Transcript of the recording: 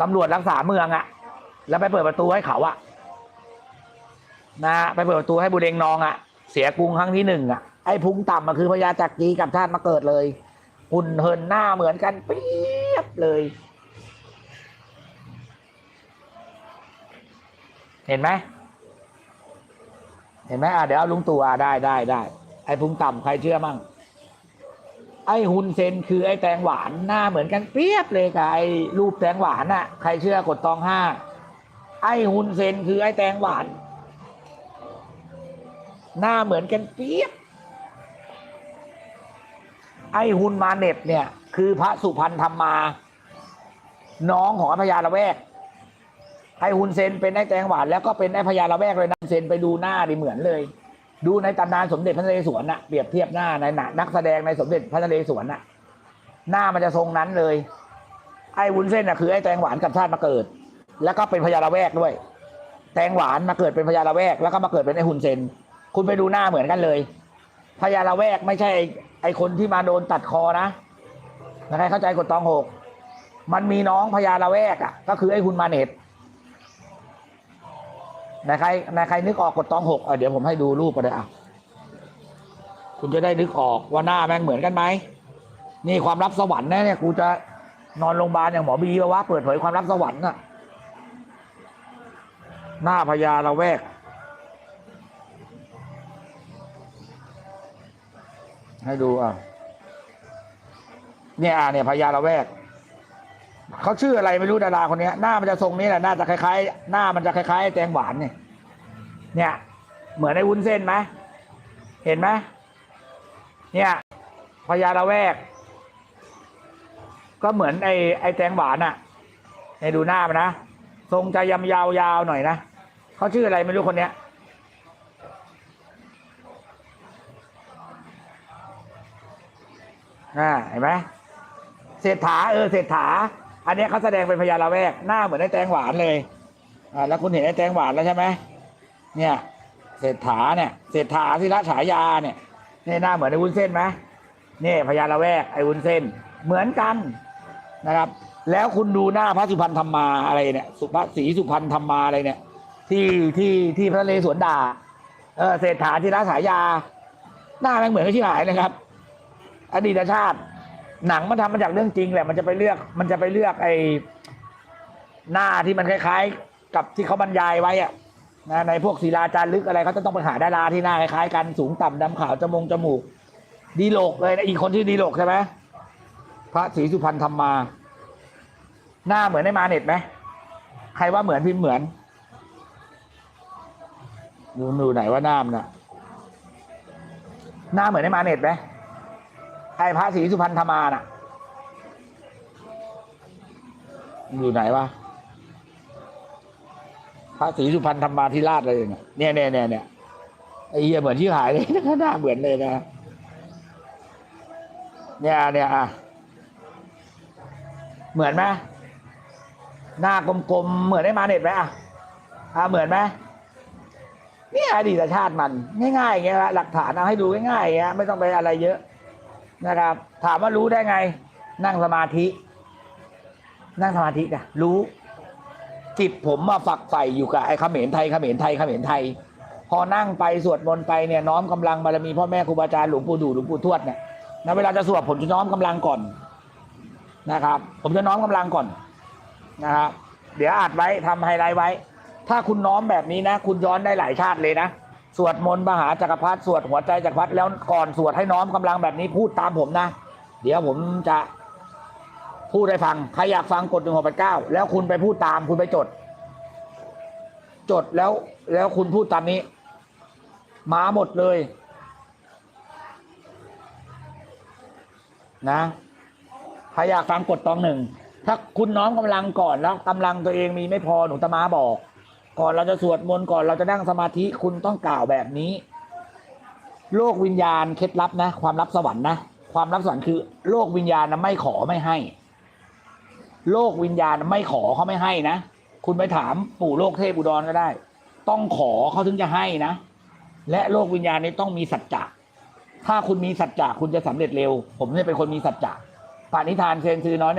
ตำรวจรักษาเมืองอะแล้วไปเปิดประตูให้เขาอะนะไปเปิดประตูให้บุเรงนองอะเสียกรุงครั้งที่หนึ่งอะไอ้พุงต่ำมาคือพญาจักรีกับชาติมาเกิดเลยหุ่นเหินหน้าเหมือนกันเปียบเลย เห็นไหมเห็นไหมอะเดี๋ยวเอาลุงตู่อะได้ได้ได้ไอ้พุงต่ำใครเชื่อมั่ง ไอ้ฮุนเซนคือไอ้แตงหวานหน้าเหมือนกันเปรียบเลยกับไอ้รูปแตงหวานน่ะใครเชื่อกดตองห้าไอ้ฮุนเซนคือไอ้แตงหวาน หน้าเหมือนกันเปรียบ ไอ้ฮุนมาเน็บเนี่ย คือพระสุพรรณธรรมา น้องของพญาละแวก ไอ้ฮุนเซนเป็นไอ้แตงหวานแล้วก็เป็นไอ้พญาละแวกเลยนะเซนไปดูหน้าดิเหมือนเลย ดูในตำนานสมเด็จพระนเรศวรน่ะเปรียบเทียบหน้าในหนังนักแสดงในสมเด็จพระนเรศวรน่ะ หน้ามันจะทรงนั้นเลย ไอ้วุ้นเส้นน่ะคือไอ้แตงหวานกับชาติมาเกิด แล้วก็เป็นพญาละแวกด้วย แตงหวานมาเกิดเป็นพญาละแวก แล้วก็มาเกิดเป็นไอ้ฮุนเซนคุณไปดูหน้าเหมือนกันเลยพญาละแวกไม่ใช่ไอ้ไอคนที่มาโดนตัดคอนะนะใครเข้าใจกฎตองหกมันมีน้องพญาละแวกอะ ก็คือไอ้ฮุนมาเน็ต นายใครนายใครนึกออกกดตองหกเดี๋ยวผมให้ดูรูปก็ได้อะคุณจะได้นึกออกว่าหน้าแม่งเหมือนกันไหมนี่ความลับสวรรค์นะเนี่ยกูจะนอนโรงพยาบาลอย่างหมอบีปะวะเปิดเผยความลับสวรรค์น่ะ หน้าพญาละแวก ให้ดูอะเนี่ยอะเนี่ยพญาละแวก เขาชื่ออะไรไม่รู้ดาราคนนี้หน้ามันจะทรงนี้แหละหน้าจะคล้ายๆ หน้ามันจะคล้ายๆแตงหวานเนี่ยเนี่ย เหมือนไอ้วุ้นเส้นไหมเห็นไหมเนี่ยพญาละแวก ก็เหมือนไอ้ไอ้แตงหวานอะให้ดูหน้ามันนะทรงจะยำยาวๆหน่อยนะเขาชื่ออะไรไม่รู้คนเนี้ยอ่าเห็นไหมเศรษฐาเออเศรษฐา อันนี้เขาแสดงเป็นพญาละแวก หน้าเหมือนไอ้แตงหวานเลยอ่าแล้วคุณเห็นไอ้แตงหวานแล้วใช่ไหมเนี่ยเศรษฐาเนี่ยเศรษฐาศิระฉายาเนี่ยนี่หน้าเหมือนไอ้วุ้นเส้นไหมนี่พญาละแวกไอ้วุ้นเส้นเหมือนกันนะครับ แล้วคุณดูหน้าพระสุพรรณธรรมาอะไรเนี่ย สุภาษีสุพรรณธรรมาอะไรเนี่ย ที่ที่ที่พระเรศวรด่าเออเศรษฐาศิระฉายา หน้าแม่งเหมือนกับชิบหายเลยครับ อดีตชาติ หนังมันทำมาจากเรื่องจริงแหละมันจะไปเลือก มันจะไปเลือกไอ้หน้าที่มันคล้ายๆ กับที่เขาบรรยายไว้อะนะในพวกศิลาจารึกอะไรเขาจะต้องไปหาดาราที่หน้าคล้ายๆกันสูงต่ำดำขาวจมูกจมูก ดีโลกเลยนะอีกคนที่ดีโลกใช่ไหมพระศรีสุพรรณธรรมา หน้าเหมือนในมาเน็ตไหมใครว่าเหมือนพิมพ์เหมือนดูดูไหนว่าหน้ามันอะหน้าเหมือนในมาเน็ตไหม ไอ้พระศรีสุพรรณธรรมาน่ะ อยู่ไหนวะพระศรีสุพรรณธรรมาธิราชเลยเนี่ยเนี่ยเนี่ยเนี่ยไอ้เหี้ยเหมือนที่หายเลยหน้าเหมือนเลยนะเนี่ยเนี่ยอะเหมือนไหมหน้ากลมๆเหมือนได้มาเน็ตไหมอะอะเหมือนไหมเนี่ยอดีตชาติมัน ง่ายๆอย่างเงี้ยละหลักฐานเอาให้ดูง่ายๆอย่างเงี้ยไม่ต้องไปอะไรเยอะ นะครับ ถามว่ารู้ได้ไง นั่งสมาธิ นั่งสมาธิกันรู้ จิตผมมาฝักใฝ่อยู่กับไอ้เขมรไทยเขมรไทยเขมรไทย พอนั่งไปสวดมนต์ไปเนี่ยน้อมกำลังบารมีพ่อแม่ครูบาอาจารย์หลวงปู่ดูหลวงปู่ทวดเนี่ยนะเวลาจะสวดผมจะน้อมกำลังก่อนนะครับ ผมจะน้อมกำลังก่อนนะครับเดี๋ยวอัดไว้ทำไฮไลท์ไว้ ถ้าคุณน้อมแบบนี้นะ คุณย้อนได้หลายชาติเลยนะ สวดมนต์มหาจักรพรรดิสวดหัวใจจักรพรรดิแล้วก่อนสวดให้น้อมกำลังแบบนี้พูดตามผมนะ เดี๋ยวผมจะพูดให้ฟัง ใครอยากฟังกดหนึ่งหกแปดเก้าแล้วคุณไปพูดตามคุณไปจด จดแล้วแล้วคุณพูดตามนี้ มาหมดเลย นะใครอยากฟังกดตองหนึ่ง ถ้าคุณน้อมกำลังก่อนแล้วกำลังตัวเองมีไม่พอหนูตมาบอก ก่อนเราจะสวดมนต์ก่อนเราจะนั่งสมาธิคุณต้องกล่าวแบบนี้ โลกวิญญาณเคล็ดลับนะ ความลับสวรรค์นะความลับสวรรค์คือ โลกวิญญาณนะไม่ขอไม่ให้ โลกวิญญาณไม่ขอเขาไม่ให้นะคุณไปถามปู่โลกเทพอุดรก็ได้ ต้องขอเขาถึงจะให้นะ และโลกวิญญาณนี้ต้องมีสัจจะถ้าคุณมีสัจจะคุณจะสำเร็จเร็ว ผมเนี่ยเป็นคนมีสัจจะปานิธานเซนซือน้อยเนี่ย